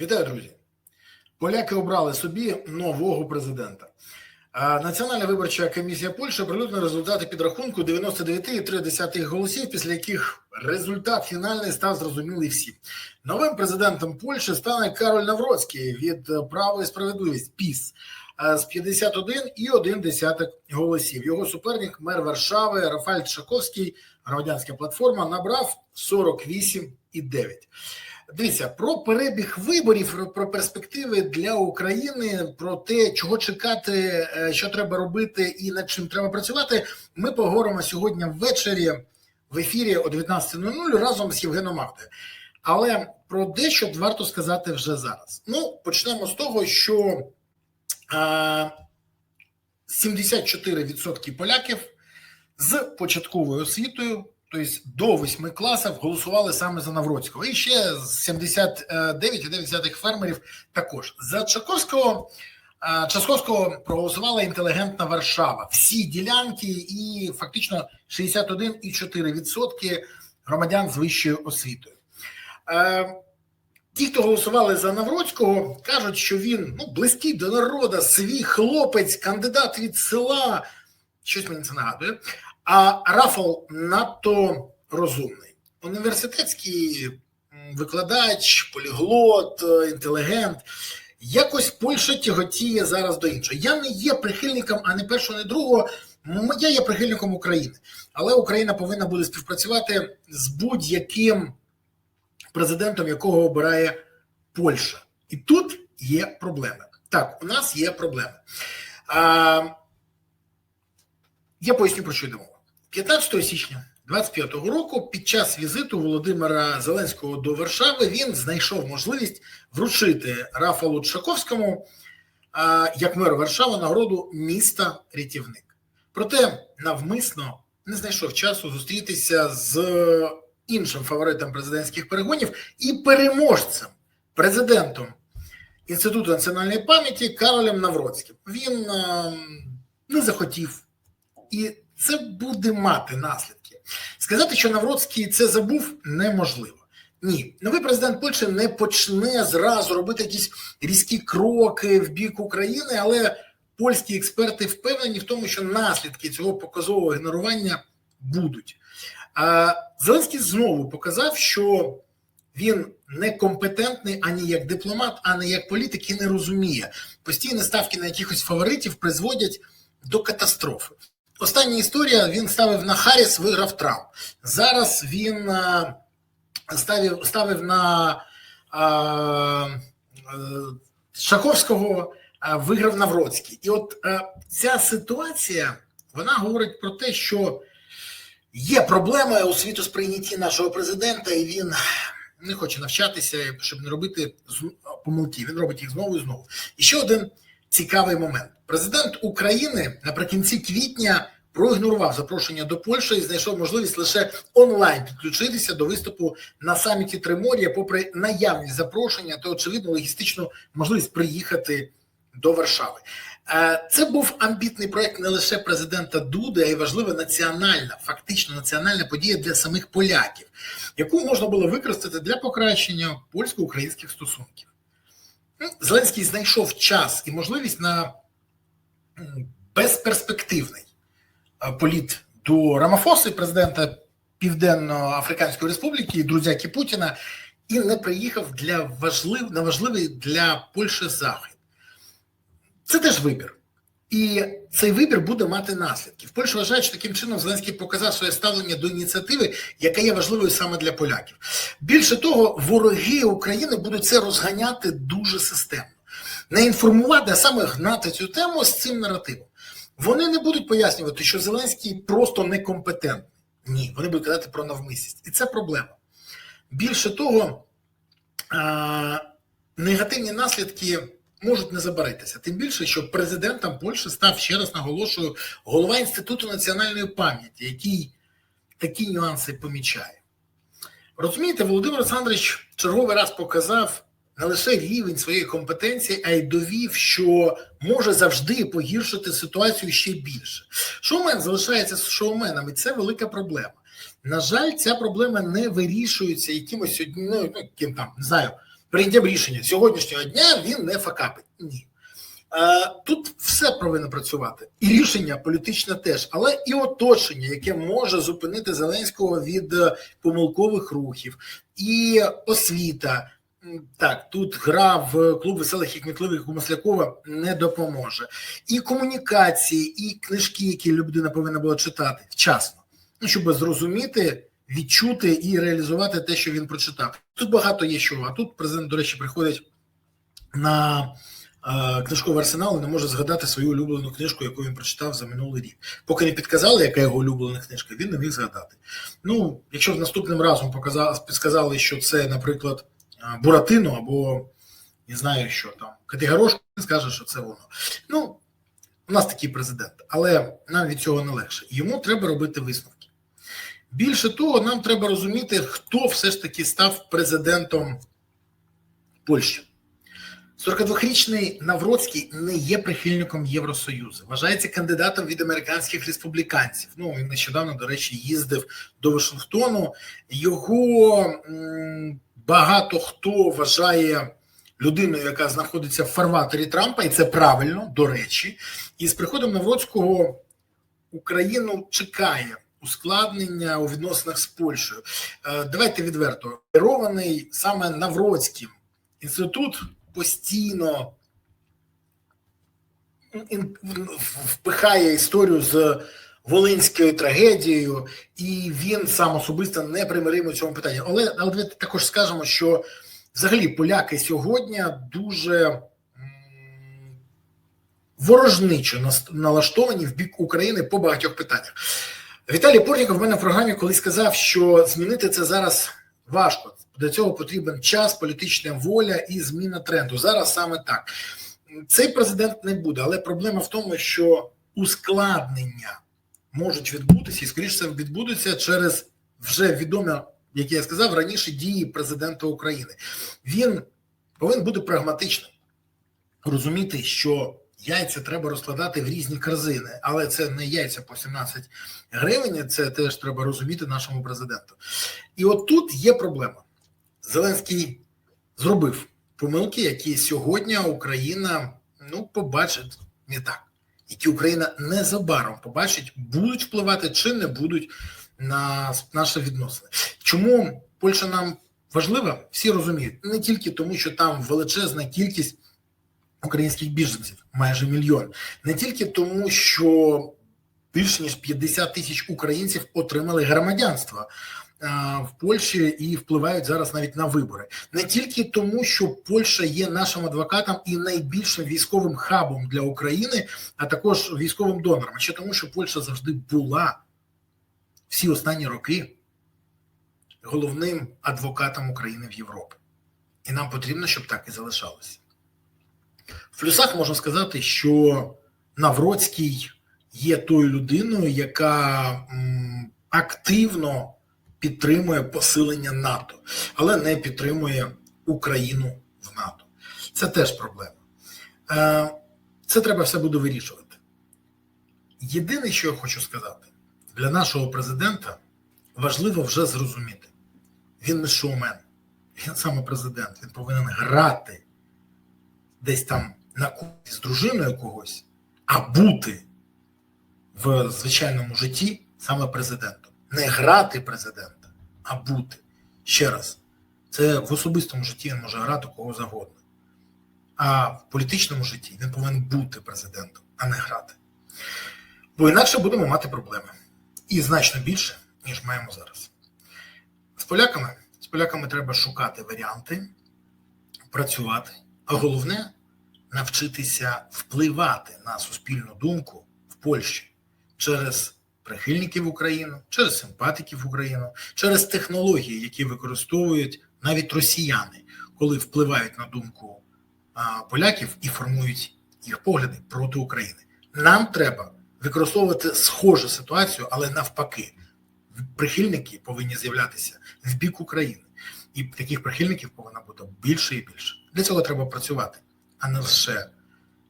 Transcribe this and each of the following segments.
Вітаю, друзі. Поляки обрали собі нового президента. Національна виборча комісія Польщі оприлюднила результати підрахунку 99,3 голосів, після яких результат фінальний став зрозумілий всім. Новим президентом Польщі стане Кароль Навроцький від Право і справедливість ПІС з 51,1 голосів. Його суперник, мер Варшави Рафаль Шаковський, громадянська платформа, набрав 48,9. Дивіться про перебіг виборів, про перспективи для України, про те, чого чекати, е, що треба робити і над чим треба працювати. Ми поговоримо сьогодні ввечері в ефірі о 19.00 разом з Євгеном Магдою. Але про дещо варто сказати вже зараз. Ну, почнемо з того, що а, 74% поляків з початковою освітою тобто до восьми класів голосували саме за Навроцького. І ще 79,9 фермерів також. За Чаковського Часковського проголосувала інтелігентна Варшава. Всі ділянки і фактично 61,4% громадян з вищою освітою. Ті, хто голосували за Навроцького, кажуть, що він ну, близький до народу, свій хлопець, кандидат від села. Щось мені це нагадує. А Рафал надто розумний. Університетський викладач, поліглот, інтелігент. Якось Польща тяготіє зараз до іншого. Я не є прихильником, а не першого, не другого. Я є прихильником України, але Україна повинна буде співпрацювати з будь-яким президентом, якого обирає Польща. І тут є проблеми. Так, у нас є проблеми. А, Я поясню, про що йде мова. 15 січня 25-го року під час візиту Володимира Зеленського до Варшави він знайшов можливість вручити Рафалу Чаковському як меру Варшави нагороду міста рятівник. Проте навмисно не знайшов часу зустрітися з іншим фаворитом президентських перегонів і переможцем, президентом Інституту національної пам'яті Каролем Навроцьким. Він не захотів і це буде мати наслідки. Сказати, що Навроцький це забув, неможливо. Ні, новий президент Польщі не почне зразу робити якісь різкі кроки в бік України, але польські експерти впевнені в тому, що наслідки цього показового ігнорування будуть. А Зеленський знову показав, що він некомпетентний ані як дипломат, ані як політик і не розуміє. Постійні ставки на якихось фаворитів призводять до катастрофи. Остання історія він ставив на Харріс, виграв Трамп. Зараз він ставив ставив на а, Шаховського, а, виграв Навроцький. І от ця ситуація вона говорить про те, що є проблема у світосприйнятті нашого президента, і він не хоче навчатися, щоб не робити помилки. Він робить їх знову і знову. І ще один цікавий момент. Президент України наприкінці квітня проігнорував запрошення до Польщі і знайшов можливість лише онлайн підключитися до виступу на саміті Тримор'я, попри наявність запрошення та очевидно логістичну можливість приїхати до Варшави. Це був амбітний проект не лише президента Дуди, а й важлива національна, фактично національна подія для самих поляків, яку можна було використати для покращення польсько-українських стосунків. Зеленський знайшов час і можливість на безперспективний політ до Рамафоси, президента Південно-Африканської Республіки, друзяки Путіна, і не приїхав для важлив, на важливий для Польщі захід. Це теж вибір. І цей вибір буде мати наслідки. В Польщі вважають, що таким чином Зеленський показав своє ставлення до ініціативи, яка є важливою саме для поляків. Більше того, вороги України будуть це розганяти дуже системно, не інформувати, а саме гнати цю тему з цим наративом. Вони не будуть пояснювати, що Зеленський просто некомпетентний. Ні, вони будуть казати про навмисність. І це проблема. Більше того, негативні наслідки можуть не забаритися. Тим більше, що президентом Польщі став, ще раз наголошую, голова Інституту національної пам'яті, який такі нюанси помічає. Розумієте, Володимир Олександрович черговий раз показав не лише рівень своєї компетенції, а й довів, що може завжди погіршити ситуацію ще більше. Шоумен залишається шоуменом, і це велика проблема. На жаль, ця проблема не вирішується якимось ну, ну, ким там не знаю, прийняттям рішення сьогоднішнього дня він не факапить. Ні. Е, Тут все повинно працювати, і рішення політичне теж, але і оточення, яке може зупинити Зеленського від е, помилкових рухів, і освіта. Так, тут гра в клуб веселих і кмітливих у Маслякова не допоможе. І комунікації, і книжки, які людина повинна була читати вчасно, ну щоб зрозуміти, відчути і реалізувати те, що він прочитав. Тут багато є що. А тут президент, до речі, приходить на е, книжковий арсенал і не може згадати свою улюблену книжку, яку він прочитав за минулий рік. Поки не підказали, яка його улюблена книжка, він не міг згадати. Ну, якщо наступним разом показали, підсказали, що це, наприклад, Буратино або не знаю, що там, Категорошко, він скаже, що це воно. Ну, у нас такий президент, але нам від цього не легше. Йому треба робити висновки. Більше того, нам треба розуміти, хто все ж таки став президентом Польщі. 42-річний Навроцький не є прихильником Євросоюзу. Вважається кандидатом від американських республіканців. Ну він нещодавно, до речі, їздив до Вашингтону. Його багато хто вважає людиною, яка знаходиться в фарватері Трампа, і це правильно, до речі. І з приходом Навроцького Україну чекає ускладнення у відносинах з Польщею. Е, Давайте відверто керований саме Навроцьким інститут постійно впихає історію з Волинською трагедією, і він сам особисто не примиримий у цьому питанні. Але, але також скажемо, що взагалі поляки сьогодні дуже ворожничо налаштовані в бік України по багатьох питаннях. Віталій Портніков в мене в програмі колись сказав, що змінити це зараз важко. Для цього потрібен час, політична воля і зміна тренду. Зараз саме так. Цей президент не буде, але проблема в тому, що ускладнення можуть відбутися, і скоріше відбудуться через вже відомі, як я сказав раніше, дії президента України. Він повинен бути прагматичним, розуміти, що яйця треба розкладати в різні корзини, але це не яйця по 17 гривень. Це теж треба розуміти нашому президенту. І от тут є проблема. Зеленський зробив помилки, які сьогодні Україна ну побачить не так, які Україна незабаром побачить, будуть впливати чи не будуть на наші відносини. Чому Польща нам важлива? Всі розуміють не тільки тому, що там величезна кількість українських біженців, майже мільйон, не тільки тому, що більш ніж 50 тисяч українців отримали громадянство в Польщі і впливають зараз навіть на вибори, не тільки тому, що Польща є нашим адвокатом і найбільшим військовим хабом для України, а також військовим донором, а ще тому, що Польща завжди була всі останні роки головним адвокатом України в Європі, і нам потрібно, щоб так і залишалося. В плюсах можна сказати, що Навроцький є тою людиною, яка активно підтримує посилення НАТО, але не підтримує Україну в НАТО. Це теж проблема. Е, Це треба все буде вирішувати. Єдине, що я хочу сказати, для нашого президента важливо вже зрозуміти: він не шоумен, він саме президент, він повинен грати десь там на кухні з дружиною когось, а бути в звичайному житті саме президентом. Не грати президента, а бути. Ще раз, це в особистому житті він може грати кого завгодно. А в політичному житті він повинен бути президентом, а не грати. Бо інакше будемо мати проблеми. І значно більше, ніж маємо зараз. З поляками, з поляками треба шукати варіанти, працювати, а головне навчитися впливати на суспільну думку в Польщі через прихильників України, через симпатиків України, через технології, які використовують навіть росіяни, коли впливають на думку поляків і формують їх погляди проти України. Нам треба використовувати схожу ситуацію, але навпаки, прихильники повинні з'являтися в бік України, і таких прихильників повинно бути більше і більше. Для цього треба працювати, а не лише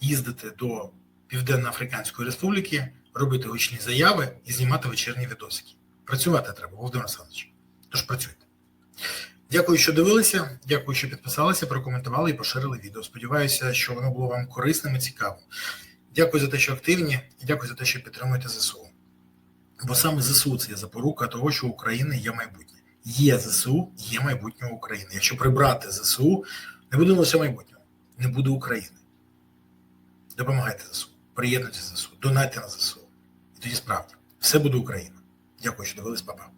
їздити до Південно-Африканської Республіки, робити гучні заяви і знімати вечірні відосики. Працювати треба, Володимир Олександрович. Тож працюйте. Дякую, що дивилися. Дякую, що підписалися, прокоментували і поширили відео. Сподіваюся, що воно було вам корисним і цікавим. Дякую за те, що активні, і дякую за те, що підтримуєте ЗСУ. Бо саме ЗСУ це є запорука того, що України є майбутнє. Є ЗСУ, є майбутнє України. Якщо прибрати ЗСУ, не буде лише майбутнього, не буде України. Допомагайте ЗСУ, приєднуйтесь ЗСУ, донайте на ЗСУ. Тоді справді все буде Україна. Дякую, що дивились, папа.